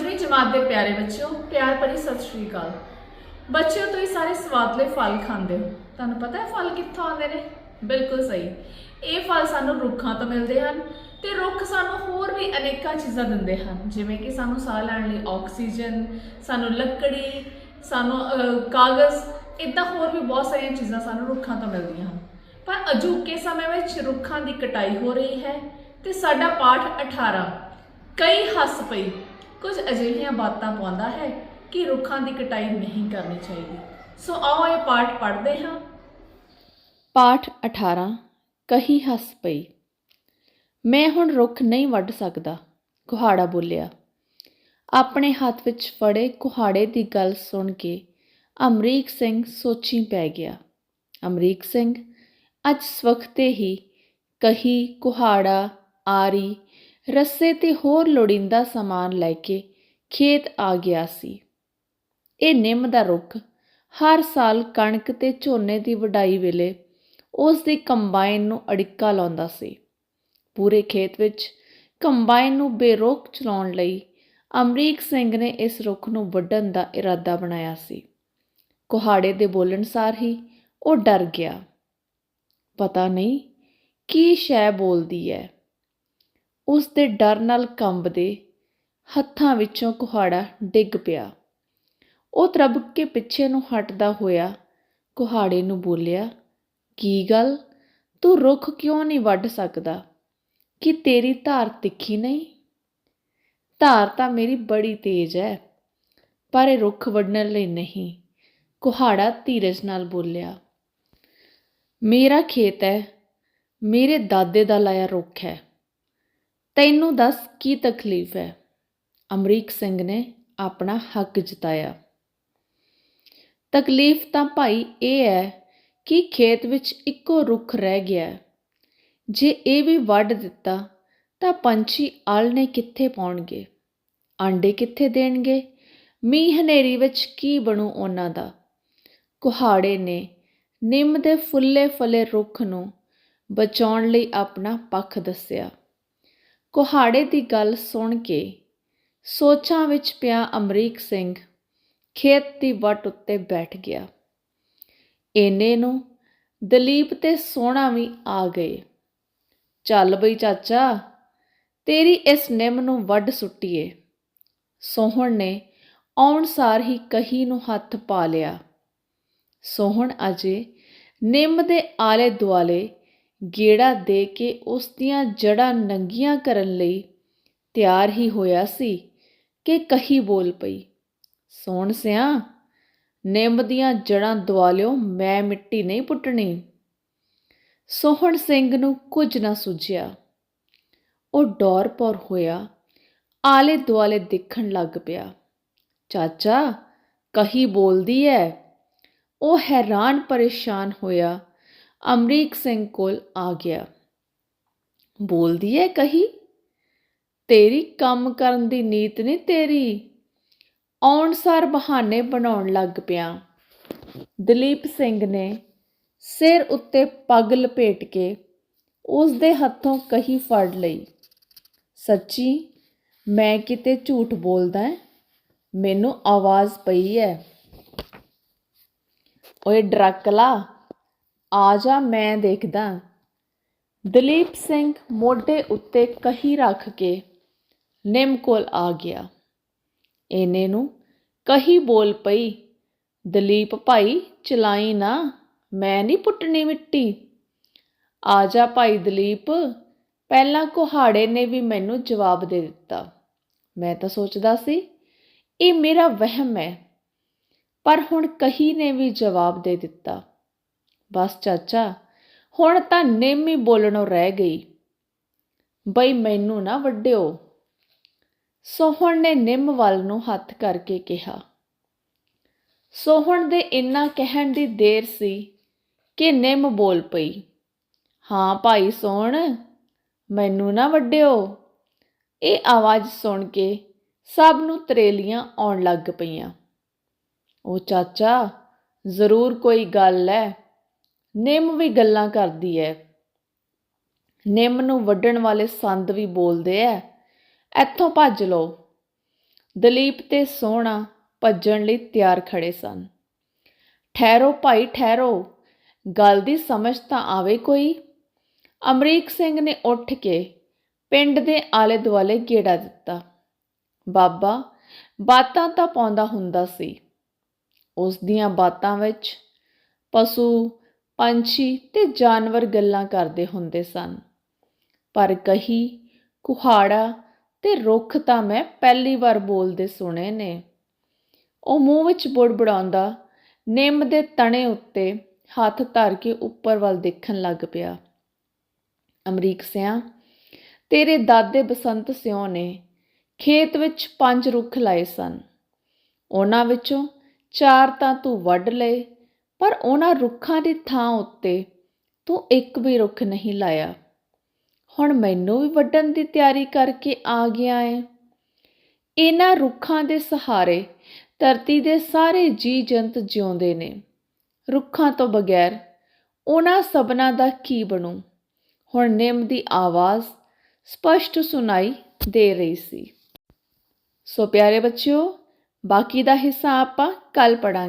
ਪੰਜਵੀਂ ਜਮਾਤ ਦੇ ਪਿਆਰੇ ਬੱਚਿਓ, ਪਿਆਰ ਭਰੀ ਸਤਿ ਸ਼੍ਰੀ ਅਕਾਲ। ਬੱਚਿਓ, ਤੁਸੀਂ ਸਾਰੇ ਸਵਾਦਲੇ ਫਲ ਖਾਂਦੇ ਹੋ। ਤੁਹਾਨੂੰ ਪਤਾ ਹੈ ਫਲ ਕਿੱਥੋਂ ਆਉਂਦੇ ਨੇ? ਬਿਲਕੁਲ ਸਹੀ। ਇਹ ਫਲ ਸਾਨੂੰ ਰੁੱਖਾਂ ਤੋਂ ਮਿਲਦੇ ਹਨ ਤੇ ਰੁੱਖ ਸਾਨੂੰ ਹੋਰ ਵੀ ਅਨੇਕਾਂ ਚੀਜ਼ਾਂ ਦਿੰਦੇ ਹਨ। ਜਿਵੇਂ ਕਿ ਸਾਨੂੰ ਸਾਹ ਲੈਣ ਲਈ ਆਕਸੀਜਨ, ਸਾਨੂੰ ਲੱਕੜੀ, ਸਾਨੂੰ ਕਾਗਜ਼ ਇਦਾਂ ਹੋਰ ਵੀ ਬਹੁਤ ਸਾਰੀਆਂ ਚੀਜ਼ਾਂ ਸਾਨੂੰ ਰੁੱਖਾਂ ਤੋਂ ਮਿਲਦੀਆਂ ਹਨ। ਪਰ ਅਜੂਕੇ ਸਮੇਂ ਵਿੱਚ ਰੁੱਖਾਂ ਦੀ ਕਟਾਈ ਹੋ ਰਹੀ ਹੈ ਤੇ ਸਾਡਾ ਪਾਠ 18 ਕਈ ਹੱਸ ਪਈ। ਕੁਝ ਅਜਿਹੀਆਂ ਬਾਤਾਂ ਪਾਉਂਦਾ ਹੈ ਕਿ ਰੁੱਖਾਂ ਦੀ ਕਟਾਈ ਨਹੀਂ ਕਰਨੀ ਚਾਹੀਦੀ। ਸੋ ਆਓ ਇਹ ਪਾਠ ਪੜ੍ਹਦੇ ਹਾਂ। ਪਾਠ 18 ਕਹੀ ਹੱਸ ਪਈ। ਮੈਂ ਹੁਣ ਰੁੱਖ ਨਹੀਂ ਵੱਢ ਸਕਦਾ, ਕੁਹਾੜਾ ਬੋਲਿਆ। ਆਪਣੇ ਹੱਥ ਵਿੱਚ ਫੜੇ ਕੁਹਾੜੇ ਦੀ ਗੱਲ ਸੁਣ ਕੇ ਅਮਰੀਕ ਸਿੰਘ ਸੋਚੀ ਪੈ ਗਿਆ। ਅਮਰੀਕ ਸਿੰਘ, ਅੱਜ ਸਵਖਤੇ ਹੀ ਕਹੀ ਕੁਹਾੜਾ, ਆਰੀ ਰੱਸੇ ਤੇ ਹੋਰ ਲੋੜੀਂਦਾ ਸਮਾਨ ਲੈ ਕੇ ਖੇਤ ਆ ਗਿਆ ਸੀ। ਇਹ ਨਿੰਮ ਦਾ ਰੁੱਖ ਹਰ ਸਾਲ ਕਣਕ ਤੇ ਝੋਨੇ ਦੀ ਵਢਾਈ ਵੇਲੇ ਉਸ ਦੀ ਕੰਬਾਈਨ ਨੂੰ ਅੜਿੱਕਾ ਲਾਉਂਦਾ ਸੀ। ਪੂਰੇ ਖੇਤ ਵਿੱਚ ਕੰਬਾਈਨ ਨੂੰ ਬੇਰੋਕ ਚਲਾਉਣ ਲਈ ਅਮਰੀਕ ਸਿੰਘ ਨੇ ਇਸ ਰੁੱਖ ਨੂੰ ਵੱਢਣ ਦਾ ਇਰਾਦਾ ਬਣਾਇਆ ਸੀ। ਕੁਹਾੜੇ ਦੇ ਬੋਲਣ ਸਾਰ ਹੀ ਉਹ ਡਰ ਗਿਆ। ਪਤਾ ਨਹੀਂ ਕੀ ਸ਼ੈ ਬੋਲਦੀ ਹੈ ਉਸ ਦੇ ਡਰ ਨਾਲ ਕੰਬਦੇ ਹੱਥਾਂ ਵਿੱਚੋਂ ਕੁਹਾੜਾ ਡਿੱਗ ਪਿਆ। ਉਹ ਤਰਬ ਕੇ ਪਿੱਛੇ ਨੂੰ ਹਟਦਾ ਹੋਇਆ ਕੁਹਾੜੇ ਨੂੰ ਬੋਲਿਆ, ਕੀ ਗੱਲ? ਤੂੰ ਰੁੱਖ ਕਿਉਂ ਨਹੀਂ ਵੱਢ ਸਕਦਾ? ਕਿ ਤੇਰੀ ਧਾਰ ਤਿੱਖੀ ਨਹੀਂ? ਧਾਰ ਤਾਂ ਮੇਰੀ ਬੜੀ ਤੇਜ਼ ਹੈ, ਪਰ ਇਹ ਰੁੱਖ ਵੱਢਣ ਲਈ ਨਹੀਂ, ਕੁਹਾੜਾ ਧੀਰਜ ਨਾਲ ਬੋਲਿਆ। ਮੇਰਾ ਖੇਤ ਹੈ, ਮੇਰੇ ਦਾਦੇ ਦਾ ਲਾਇਆ ਰੁੱਖ ਹੈ। ਤੈਨੂੰ ਦੱਸ ਕੀ ਤਕਲੀਫ ਹੈ? ਅਮਰੀਕ ਸਿੰਘ ਨੇ ਆਪਣਾ ਹੱਕ ਜਤਾਇਆ। ਤਕਲੀਫ ਤਾਂ ਭਾਈ ਇਹ ਹੈ ਕਿ ਖੇਤ ਵਿੱਚ ਇੱਕੋ ਰੁੱਖ ਰਹਿ ਗਿਆ ਜੇ ਇਹ ਵੀ ਵੱਢ ਦਿੱਤਾ, ਤਾਂ ਪੰਛੀ ਆਲਣੇ ਕਿੱਥੇ ਪਾਉਣਗੇ? ਆਂਡੇ ਕਿੱਥੇ ਦੇਣਗੇ? ਮੀਂਹ ਹਨੇਰੀ ਵਿੱਚ ਕੀ ਬਣੂ ਉਹਨਾਂ ਦਾ? ਕੁਹਾੜੇ ਨੇ ਨਿੰਮ ਦੇ ਫੁੱਲੇ ਫਲੇ ਰੁੱਖ ਨੂੰ ਬਚਾਉਣ ਲਈ ਆਪਣਾ ਪੱਖ ਦੱਸਿਆ। ਕੁਹਾੜੇ ਦੀ ਗੱਲ ਸੁਣ ਕੇ ਸੋਚਾਂ ਵਿੱਚ ਪਿਆ ਅਮਰੀਕ ਸਿੰਘ ਖੇਤ ਦੀ ਵੱਟ ਉੱਤੇ ਬੈਠ ਗਿਆ। ਏਨੇ ਨੂੰ ਦਲੀਪ ਤੇ ਸੋਹਣਾ ਵੀ ਆ ਗਏ। ਚੱਲ ਬਈ ਚਾਚਾ, ਤੇਰੀ ਇਸ ਨਿੰਮ ਨੂੰ ਵੱਢ ਸੁੱਟੀਏ। ਸੋਹਣ ਨੇ ਆਉਣ ਸਾਰ ਹੀ ਕਹੀ ਨੂੰ ਹੱਥ ਪਾ ਲਿਆ। ਸੋਹਣ ਅਜੇ ਨਿੰਮ ਦੇ ਆਲੇ ਦੁਆਲੇ ਗੇੜਾ ਦੇ ਕੇ ਉਸ ਦੀਆਂ ਜੜ੍ਹਾਂ ਨੰਗੀਆਂ ਕਰਨ ਲਈ ਤਿਆਰ ਹੀ ਹੋਇਆ ਸੀ ਕਿ ਕਹੀ ਬੋਲ ਪਈ ਸੋਹਣ ਸਿਆ, ਨਿੰਮ ਦੀਆਂ ਜੜਾਂ ਦਵਾਲਿਓ ਮੈਂ ਮਿੱਟੀ ਨਹੀਂ ਪੁੱਟਣੀ। ਸੋਹਣ ਸਿੰਘ ਨੂੰ ਕੁਝ ਨਾ ਸੁਝਿਆ। ਉਹ ਡੌਰ ਪਰ ਹੋਇਆ, ਆਲੇ ਦੁਆਲੇ ਦੇਖਣ ਲੱਗ ਪਿਆ। ਚਾਚਾ, ਕਹੀ ਬੋਲਦੀ ਐ? ਉਹ ਹੈਰਾਨ ਪਰੇਸ਼ਾਨ ਹੋਇਆ ਅਮਰੀਕ ਸਿੰਘ ਕੋਲ ਆ ਗਿਆ। ਬੋਲਦੀ ਐ ਕਹੀ, ਤੇਰੀ ਕੰਮ ਕਰਨ ਦੀ ਨੀਤ ਨਹੀਂ ਤੇਰੀ। ਆਉਣ ਸਾਰ ਬਹਾਨੇ ਬਣਾਉਣ ਲੱਗ ਪਿਆ। ਦਲੀਪ ਸਿੰਘ ਨੇ ਸਿਰ ਉੱਤੇ ਪੱਗ ਲਪੇਟ ਕੇ ਉਸ ਦੇ ਹੱਥੋਂ ਕਹੀ ਫੜ ਲਈ, ਸੱਚੀ, ਮੈਂ ਕਿਤੇ ਝੂਠ ਬੋਲਦਾ ਮੈਨੂੰ ਆਵਾਜ਼ ਪਈ ਹੈ ਓਏ ਡਰਕਲਾ ਆ ਜਾ, ਮੈਂ ਦੇਖਦਾ। ਦਲੀਪ ਸਿੰਘ ਮੋਢੇ ਉੱਤੇ ਕਹੀ ਰੱਖ ਕੇ ਨਿੰਮ ਕੋਲ ਆ ਗਿਆ। ਇਹਨੇ ਨੂੰ ਕਹੀ ਬੋਲ ਪਈ, ਦਲੀਪ ਭਾਈ, ਚਲਾਈ ਨਾ, ਮੈਂ ਨਹੀਂ ਪੁੱਟਣੀ ਮਿੱਟੀ। ਆ ਜਾ ਭਾਈ ਦਲੀਪ, ਪਹਿਲਾਂ ਕੁਹਾੜੇ ਨੇ ਵੀ ਮੈਨੂੰ ਜਵਾਬ ਦੇ ਦਿੱਤਾ। ਮੈਂ ਤਾਂ ਸੋਚਦਾ ਸੀ, ਇਹ ਮੇਰਾ ਵਹਿਮ ਹੈ, ਪਰ ਹੁਣ ਕਹੀ ਨੇ ਵੀ ਜਵਾਬ ਦੇ ਦਿੱਤਾ। ਬਸ ਚਾਚਾ, ਹੁਣ ਤਾਂ ਨਿੰਮ ਹੀ ਬੋਲਣੋਂ ਰਹਿ ਗਈ। ਬਈ ਮੈਨੂੰ ਨਾ ਵੱਡਿਓ। ਸੋਹਣ ਨੇ ਨਿੰਮ ਵੱਲ ਨੂੰ ਹੱਥ ਕਰਕੇ ਕਿਹਾ। ਸੋਹਣ ਦੇ ਇੰਨਾ ਕਹਿਣ ਦੀ ਦੇਰ ਸੀ ਕਿ ਨਿੰਮ ਬੋਲ ਪਈ। ਹਾਂ ਭਾਈ ਸੋਹਣ, ਮੈਨੂੰ ਨਾ ਵੱਡਿਓ। ਇਹ ਆਵਾਜ਼ ਸੁਣ ਕੇ ਸਭ ਨੂੰ ਤਰੇਲੀਆਂ ਆਉਣ ਲੱਗ ਪਈਆਂ। ਉਹ ਚਾਚਾ, ਜ਼ਰੂਰ ਕੋਈ ਗੱਲ ਹੈ ਨਿੰਮ ਵੀ ਗੱਲਾਂ ਕਰਦੀ ਹੈ ਨਿੰਮ ਨੂੰ ਵੱਢਣ ਵਾਲੇ ਸੰਦ ਵੀ ਬੋਲਦੇ ਐ। ਇੱਥੋਂ ਭੱਜ ਲਓ। ਦਲੀਪ ਤੇ ਸੋਹਣਾ ਭੱਜਣ ਲਈ ਤਿਆਰ ਖੜੇ ਸਨ। ਠਹਿਰੋ ਭਾਈ, ਠਹਿਰੋ। ਗੱਲ ਦੀ ਸਮਝ ਤਾਂ ਆਵੇ ਕੋਈ। ਅਮਰੀਕ ਸਿੰਘ ਨੇ ਉੱਠ ਕੇ ਪਿੰਡ ਦੇ ਆਲੇ ਦੁਆਲੇ ਗੇੜਾ ਦਿੱਤਾ। ਬਾਬਾ, ਬਾਤਾਂ ਤਾਂ ਪਾਉਂਦਾ ਹੁੰਦਾ ਸੀ। ਉਸ ਦੀਆਂ ਬਾਤਾਂ ਵਿੱਚ ਪਸ਼ੂ ਪੰਛੀ ਤੇ ਜਾਨਵਰ ਗੱਲਾਂ ਕਰਦੇ ਹੁੰਦੇ ਸਨ। ਪਰ ਕਹੀ, ਕੁਹਾੜਾ ਤੇ ਰੁੱਖ ਤਾਂ ਮੈਂ ਪਹਿਲੀ ਵਾਰ ਬੋਲਦੇ ਸੁਣੇ ਨੇ। ਉਹ ਮੂੰਹ ਵਿੱਚ ਬੁੜਬੜਾਉਂਦਾ, ਨਿੰਮ ਦੇ ਤਣੇ ਉੱਤੇ ਹੱਥ ਧਰ ਕੇ ਉੱਪਰ ਵੱਲ ਦੇਖਣ ਲੱਗ ਪਿਆ। ਅਮਰੀਕ ਸਿਆਂ, ਤੇਰੇ ਦਾਦੇ ਬਸੰਤ ਸਿਉ ਨੇ ਖੇਤ ਵਿੱਚ ਪੰਜ ਰੁੱਖ ਲਾਏ ਸਨ। ਉਹਨਾਂ ਵਿੱਚੋਂ ਚਾਰ ਤਾਂ ਤੂੰ ਵੱਢ ਲਏ ਪਰ ਉਹਨਾਂ ਰੁੱਖਾਂ ਦੀ ਥਾਂ ਉੱਤੇ ਤੂੰ ਇੱਕ ਵੀ ਰੁੱਖ ਨਹੀਂ ਲਾਇਆ। ਹੁਣ ਮੈਨੂੰ ਵੀ ਵੱਢਣ ਦੀ ਤਿਆਰੀ ਕਰਕੇ ਆ ਗਿਆ ਏ। ਇਹਨਾਂ ਰੁੱਖਾਂ ਦੇ ਸਹਾਰੇ ਧਰਤੀ ਦੇ ਸਾਰੇ ਜੀ ਜੰਤ ਜਿਉਂਦੇ ਨੇ। ਰੁੱਖਾਂ ਤੋਂ ਬਗੈਰ ਉਹਨਾਂ ਸਭਨਾਂ ਦਾ ਕੀ ਬਣੂ? ਹੁਣ ਨਿੰਮ ਦੀ ਆਵਾਜ਼ ਸਪਸ਼ਟ ਸੁਣਾਈ ਦੇ ਰਹੀ ਸੀ। ਸੋ ਪਿਆਰੇ ਬੱਚਿਓ, ਬਾਕੀ ਦਾ ਹਿੱਸਾ ਆਪਾਂ ਕੱਲ ਪੜਾਂਗੇ